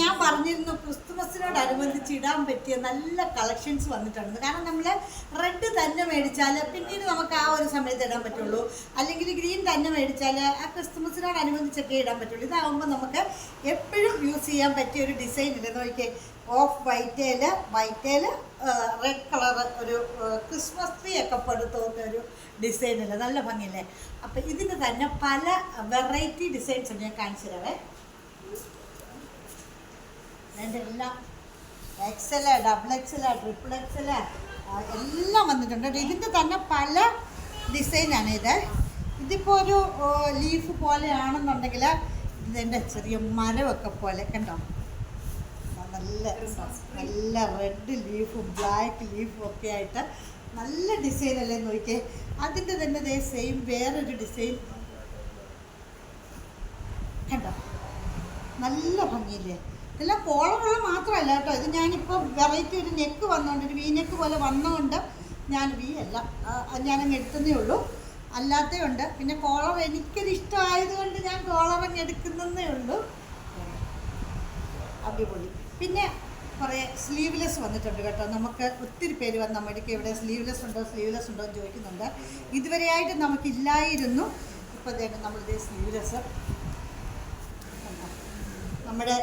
ഞാൻ പറഞ്ഞിരുന്നു ക്രിസ്തുമസിനോടനുബന്ധിച്ച് ഇടാൻ പറ്റിയ നല്ല കളക്ഷൻസ് വന്നിട്ടുണ്ട് കാരണം നമ്മൾ റെഡ് തന്നെ മേടിച്ചാൽ പിന്നീട് നമുക്ക് ആ ഒരു സമയത്ത് ഇടാൻ പറ്റുള്ളൂ. അല്ലെങ്കിൽ ഗ്രീൻ തന്നെ മേടിച്ചാൽ ആ ക്രിസ്തുമസിനോടനുബന്ധിച്ചൊക്കെ ഇടാൻ പറ്റുള്ളൂ. ഇതാകുമ്പോൾ നമുക്ക് എപ്പോഴും യൂസ് ചെയ്യാൻ പറ്റിയ ഒരു ഡിസൈൻ ഇല്ല? നോക്കിയേ. ഓഫ് വൈറ്റേൽ വൈറ്റേൽ റെഡ് കളർ ഒരു ക്രിസ്മസ് ട്രീ ഒക്കെ പെടുത്തോന്ന ഒരു ഡിസൈൻ ഇല്ല? നല്ല ഭംഗിയല്ലേ? അപ്പം ഇതിന് തന്നെ പല വെറൈറ്റി ഡിസൈൻസ് ഞാൻ കാണിച്ചു തരാവേ എല്ലാം XL double XL triple XL എല്ലാം വന്നിട്ടുണ്ട്. ഇതിന്റെ തന്നെ പല ഡിസൈനാണ് ഇത്. ഇതിപ്പോൾ ഒരു ലീഫ് പോലെയാണെന്നുണ്ടെങ്കിൽ ഇതിന്റെ ചെറിയ മരമൊക്കെ പോലെ കണ്ടോ? നല്ല നല്ല റെഡ് ലീഫും ബ്ലാക്ക് ലീഫും ഒക്കെ ആയിട്ട് നല്ല ഡിസൈൻ അല്ലേ നോക്കിയേ? അതിന്റെ തന്നെ ദേ സെയിം വേറൊരു ഡിസൈൻ കണ്ടോ? നല്ല ഭംഗിയില്ലേ? ഇതെല്ലാം കോളറുള്ള മാത്രമല്ല കേട്ടോ. ഇത് ഞാനിപ്പോൾ വെറൈറ്റി ഒരു നെക്ക് വന്നുകൊണ്ട് ഒരു വി നെക്ക് പോലെ വന്നുകൊണ്ട് ഞാൻ വി അല്ല. ഞാനങ്ങ് എടുത്തതേ ഉള്ളൂ. അല്ലാത്തേ ഉണ്ട്. പിന്നെ കോളർ എനിക്കൊരു ഇഷ്ടമായതുകൊണ്ട് ഞാൻ കോളർ അങ്ങ് എടുക്കുന്നതേ ഉള്ളൂ. അടിപൊളി. പിന്നെ കുറേ സ്ലീവ്ലെസ് വന്നിട്ടുണ്ട് കേട്ടോ. നമുക്ക് ഒത്തിരി പേര് വന്ന് നമ്മൾക്ക് ഇവിടെ സ്ലീവ്ലെസ് ഉണ്ടോ സ്ലീവ്ലെസ് ഉണ്ടോ എന്ന് ചോദിക്കുന്നുണ്ട്. ഇതുവരെയായിട്ട് നമുക്കില്ലായിരുന്നു. ഇപ്പോൾ നമ്മൾ നമ്മളിത് സ്ലീവ്ലെസ് നമ്മുടെ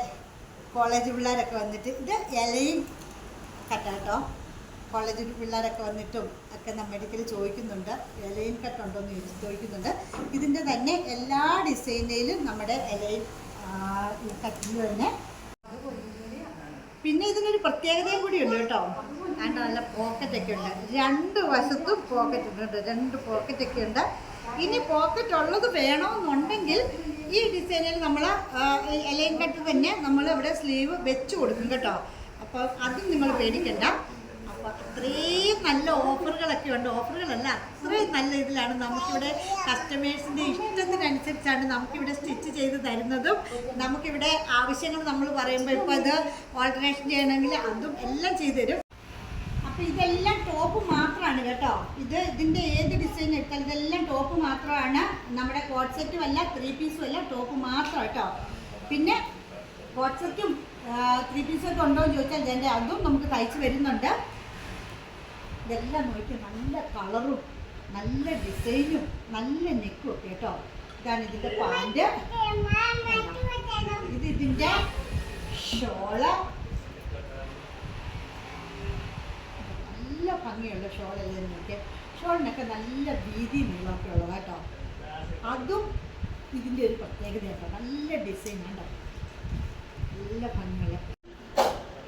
കോളേജ് പിള്ളേരൊക്കെ വന്നിട്ട് ഇത് ഇലയും കട്ടാട്ടോ. കോളേജ് പിള്ളേരൊക്കെ വന്നിട്ടും ഒക്കെ നമ്മടിക്കൽ ചോദിക്കുന്നുണ്ട്. ഇലയും കട്ടുണ്ടോ എന്ന് ചോദിക്കുന്നുണ്ട്. ഇതിന്റെ തന്നെ എല്ലാ ഡിസൈനിലും നമ്മുടെ ഇലയും കട്ടിൽ തന്നെ. പിന്നെ ഇതിനൊരു പ്രത്യേകതയും കൂടി ഉണ്ട് കേട്ടോ. അതിന്റെ നല്ല പോക്കറ്റ് ഒക്കെ ഉണ്ട്. രണ്ട് വശത്തും പോക്കറ്റ് ഉണ്ട് രണ്ട് പോക്കറ്റ് ഒക്കെ ഉണ്ട്. ഇനി പോക്കറ്റ് ഉള്ളത് വേണമെന്നുണ്ടെങ്കിൽ ഈ ഡിസൈനിൽ നമ്മൾ എലൈൻ കട്ട് തന്നെ നമ്മൾ ഇവിടെ സ്ലീവ് വെച്ച് കൊടുക്കും കേട്ടോ. അപ്പോൾ അതും നിങ്ങൾ പേടിക്കണ്ട. അപ്പോൾ അത്രയും നല്ല ഓഫറുകളൊക്കെ ഉണ്ട്. ഓഫറുകളല്ല അത്രയും നല്ല ഇതിലാണ് നമുക്കിവിടെ കസ്റ്റമേഴ്സിന്റെ ഇഷ്ടത്തിനനുസരിച്ചാണ് നമുക്കിവിടെ സ്റ്റിച്ച് ചെയ്ത് തരുന്നതും. നമുക്കിവിടെ ആവശ്യങ്ങൾ നമ്മൾ പറയുമ്പോൾ ഇപ്പോൾ അത് ഓൾട്ടറേഷൻ ചെയ്യണമെങ്കിൽ അതും എല്ലാം ചെയ്തു തരും. അപ്പോൾ ഇതെല്ലാം ടോപ്പ് മാത്രമാണ് കേട്ടോ. ഇത് ഇതിന്റെ ഏത് ഡിസൈൻ എടുത്താൽ ടോപ്പ് മാത്രമാണ്. നമ്മുടെ കോട്ട് സെറ്റും അല്ല ത്രീ പീസും അല്ല ടോപ്പ് മാത്രം കേട്ടോ. പിന്നെ കോട്ട് സെറ്റും ത്രീ പീസും ഒക്കെ ഉണ്ടോ എന്ന് ചോദിച്ചാൽ ഇതിന്റെ അതും നമുക്ക് തയ്ച്ച് വരുന്നുണ്ട്. ഇതെല്ലാം നോക്കി നല്ല കളറും നല്ല ഡിസൈനും നല്ല നെക്കും ഒക്കെ കേട്ടോ. ഇതാണ് ഇതിന്റെ പാന്റ് ഇത് ഇതിന്റെ ഷോൾ നല്ല ഭംഗിയുള്ള ഷോളല്ലേ നോക്കിയാൽ ഷോളിനൊക്കെ നല്ല വീതി നീളമൊക്കെ ഉള്ളത് കേട്ടോ. അതും ഇതിന്റെ ഒരു പ്രത്യേകത നല്ല ഡിസൈൻ ഉണ്ടോ നല്ല ഭംഗിയുള്ള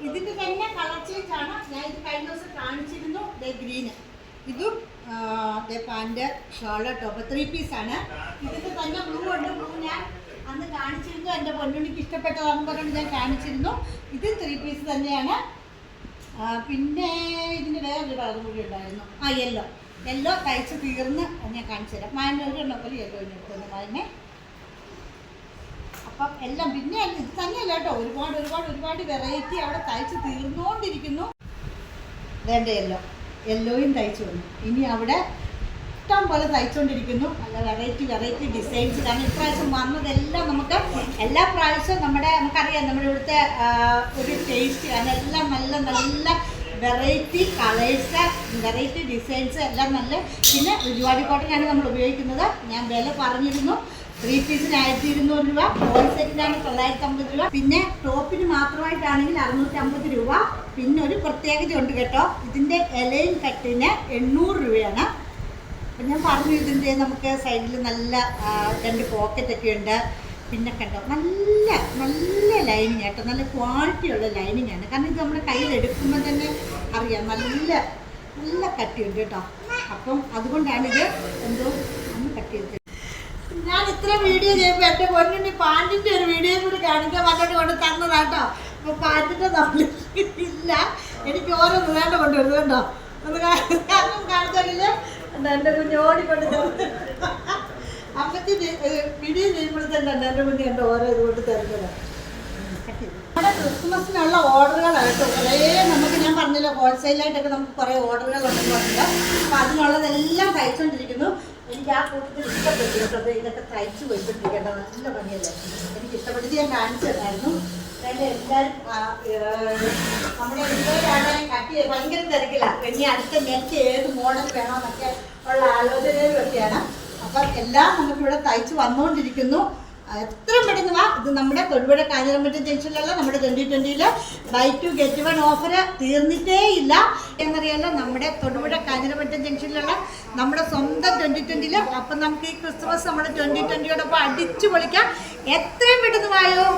ഇതിന്റെ തന്നെ കളർ ചേഞ്ച് ആണ്. ഞാൻ ഇത് കഴിഞ്ഞ ദിവസം കാണിച്ചിരുന്നു. ദേ ഗ്രീന് ഇതും പാന്റ് ഷോൾ ടോപ്പ് ത്രീ പീസാണ് ഇതിന്റെ തന്നെ ബ്ലൂ ഉണ്ട്. ബ്ലൂ ഞാൻ അന്ന് കാണിച്ചിരുന്നു. എന്റെ പൊന്നുണിക്ക് ഇഷ്ടപ്പെട്ടതാണെന്ന് പറഞ്ഞുകൊണ്ട് ഞാൻ കാണിച്ചിരുന്നു. ഇത് ത്രീ പീസ് തന്നെയാണ്. പിന്നെ ഇതിന് വേറൊരു കളർ കൂടി ഉണ്ടായിരുന്നു. ആ യെല്ലോ യെല്ലോ തയ്ച്ച് തീർന്ന് ഞാൻ കാണിച്ചു തരാം. മായന്റെ ഒരു ഒരു യെല്ലോ എടുത്തു മായനെ അപ്പം എല്ലാം പിന്നെ ഇത് തന്നെയല്ല കേട്ടോ. ഒരുപാട് ഒരുപാട് ഒരുപാട് വെറൈറ്റി അവിടെ തയ്ച്ച് തീർന്നുകൊണ്ടിരിക്കുന്നു വേണ്ട യെല്ലോ യെല്ലോയും തയ്ച്ചു വന്നു ഇനി അവിടെ ഇഷ്ടം പോലെ തയ്ച്ചുകൊണ്ടിരിക്കുന്നു നല്ല വെറൈറ്റി വെറൈറ്റി ഡിസൈൻസ് കാരണം ഇപ്രാവശ്യം വന്നതെല്ലാം നമുക്ക് എല്ലാ പ്രാവശ്യവും നമ്മുടെ നമുക്കറിയാം നമ്മുടെ ഇവിടുത്തെ ഒരു ടേസ്റ്റ് കാരണം എല്ലാം നല്ല നല്ല വെറൈറ്റി കളേഴ്സ് വെറൈറ്റി ഡിസൈൻസ് എല്ലാം നല്ല. പിന്നെ ഒരുപാട് കോട്ടനാണ് നമ്മൾ ഉപയോഗിക്കുന്നത്. ഞാൻ വില പറഞ്ഞിരുന്നു. ത്രീ പീസിന് ആയിരത്തി ഇരുന്നൂറ് രൂപ. ഹോൾസെറ്റിനാണ് തൊള്ളായിരത്തി അമ്പത് രൂപ. പിന്നെ ടോപ്പിന് മാത്രമായിട്ടാണെങ്കിൽ അറുന്നൂറ്റി അമ്പത് രൂപ. പിന്നെ ഒരു പ്രത്യേകത ഉണ്ട് കേട്ടോ. ഇതിന്റെ ഇലയും കട്ടിന് എണ്ണൂറ് രൂപയാണ്. അപ്പം ഞാൻ പറഞ്ഞു ഇതിന്റെ നമുക്ക് സൈഡിൽ നല്ല രണ്ട് പോക്കറ്റൊക്കെ ഉണ്ട്. പിന്നെ കണ്ടോ നല്ല നല്ല ലൈനിങ് കേട്ടോ നല്ല ക്വാളിറ്റി ഉള്ള ലൈനിങ് ആണ്. കാരണം ഇത് നമ്മുടെ കയ്യിൽ എടുക്കുമ്പോൾ തന്നെ അറിയാം. നല്ല നല്ല കട്ടിയുണ്ട് കേട്ടോ. അപ്പം അതുകൊണ്ടാണിത് എന്തോ ഒന്ന് കട്ട് ഞാൻ ഇത്ര വീഡിയോ ചെയ്യുമ്പോൾ എന്റെ പൊന്നിന്റെ പാന്റിന്റെ ഒരു വീഡിയോ കൂടി കാണിക്കാൻ വന്നിട്ട് കൊണ്ട് തന്നതാട്ടോ അപ്പോൾ പാന്റിന്റെ നമ്മൾ ഇല്ല. എനിക്ക് ഓരോ വേണ്ട കൊണ്ടുവരുന്നുണ്ടോ അത് കാരണം കാണിച്ചാൽ എന്റെ കുഞ്ഞ് ഓടിക്കൊണ്ട് അമ്മയ്ക്ക് വീഡിയോ ചെയ്യുമ്പോഴത്തേണ്ട എന്റെ കുഞ്ഞ് എന്റെ ഓരോ ഇതുകൊണ്ട് തരുന്നത് നമ്മുടെ ക്രിസ്മസിനുള്ള ഓർഡറുകളായിട്ട് കുറേ നമുക്ക് ഞാൻ പറഞ്ഞില്ല ഹോൾസെയിലായിട്ടൊക്കെ നമുക്ക് കുറേ ഓർഡറുകളുണ്ടെന്ന് പറഞ്ഞില്ല? അപ്പോൾ അതിനുള്ളതെല്ലാം തയ്ച്ചുകൊണ്ടിരിക്കുന്നു എനിക്ക് ആ കൂട്ടത്തിൽ ഇഷ്ടപ്പെട്ടു കേട്ടോ. ദേ ഇതൊക്കെ തയ്ച്ച് വെച്ചിട്ടിരിക്കേണ്ട നല്ല ഭംഗിയല്ലേ? എനിക്ക് ഇഷ്ടപ്പെട്ടത് ഞാൻ കാണിച്ചു തന്നായിരുന്നു അതിന്റെ എല്ലാവരും നമ്മുടെ എല്ലാവരാണ് കട്ട് ഭയങ്കര തിരക്കില്ല ഇനി അടുത്ത നെറ്റ് ഏത് മോഡൽ വേണമെന്നൊക്കെ ഉള്ള ആലോചനയിലൊക്കെയാണ് അപ്പം എല്ലാം നമുക്കിവിടെ തയ്ച്ച് വന്നുകൊണ്ടിരിക്കുന്നു. എത്ര പെട്ടെന്ന് വാ. ഇത് നമ്മുടെ തൊടുപുഴ കാഞ്ഞിരമ്പറ്റം ജംഗ്ഷനിലുള്ള നമ്മുടെ twenty ട്വന്റിയിൽ buy two get one offer തീർന്നിട്ടേ ഇല്ല. എന്നറിയാലോ നമ്മുടെ തൊടുപുഴ കാഞ്ഞിരമ്പറ്റം ജംഗ്ഷനിലുള്ള നമ്മുടെ സ്വന്തം ട്വന്റി ട്വന്റിയിൽ അപ്പം നമുക്ക് ഈ ക്രിസ്മസ് നമ്മുടെ ട്വന്റി ട്വന്റിയോടൊപ്പം അടിച്ചു പൊളിക്കാം എത്രയും പെട്ടെന്ന് വായോ?